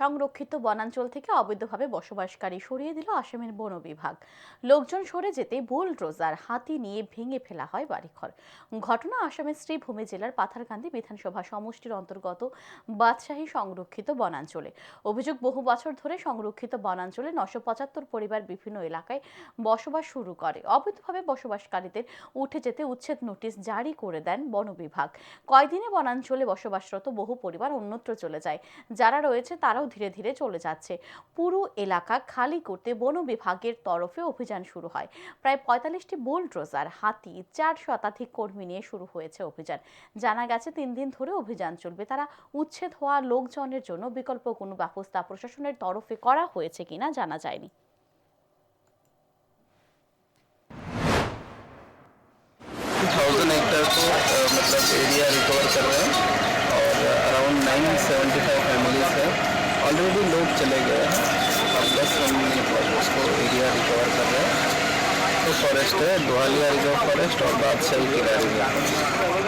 সংরক্ষিত বনাঞ্চল থেকে অবৈধভাবে বসবাসকারী সরিয়ে দিল আসামের বন বিভাগ। লোকজন সরে যেতে বুলডোজার হাতি নিয়ে ভেঙে ফেলা হয় বাড়িঘর। ঘটনা আসামের শ্রীভূমি জেলার পাথারকান্দি বিধানসভা সমষ্টির অন্তর্গত বাদশাহী সংরক্ষিত বনাঞ্চলে। অভিযোগ, বহু বছর ধরে সংরক্ষিত বনাঞ্চলে নশো পঁচাত্তর পরিবার বিভিন্ন এলাকায় বসবাস শুরু করে। অবৈধভাবে বসবাসকারীদের উঠে যেতে উচ্ছেদ নোটিশ জারি করে দেন বন বিভাগ। কয়দিনে বনাঞ্চলে বসবাসরত বহু পরিবার অন্যত্র চলে যায়। যারা রয়েছে তারাও ধীরে ধীরে চলে যাচ্ছে পুরো এলাকা খালি করতে বন বিভাগের তরফে অভিযান শুরু হয় প্রায় পঁয়তাল্লিশটি বুলডোজার হাতি চার শতাধিক কর্মী নিয়ে শুরু হয়েছে অভিযান জানা গেছে তিন দিন ধরে অভিযান চলবে তারা উচ্ছেদ হওয়া লোকজনের জন্য বিকল্প কোনো ব্যবস্থা প্রশাসনের তরফে করা হয়েছে কিনা জানা যায়নি थाउजेंड एकड़ को अ, मतलब एरिया रिकवर कर रहे हैं और अराउंड नाइन सेवेंटी फाइव चले गए हैं अब बस हम मतलब उसको एरिया रिकवर कर रहे हैं तो फॉरेस्ट है दोहालिया रिजर्व फॉरेस्ट और बादशाही किला रिजर्व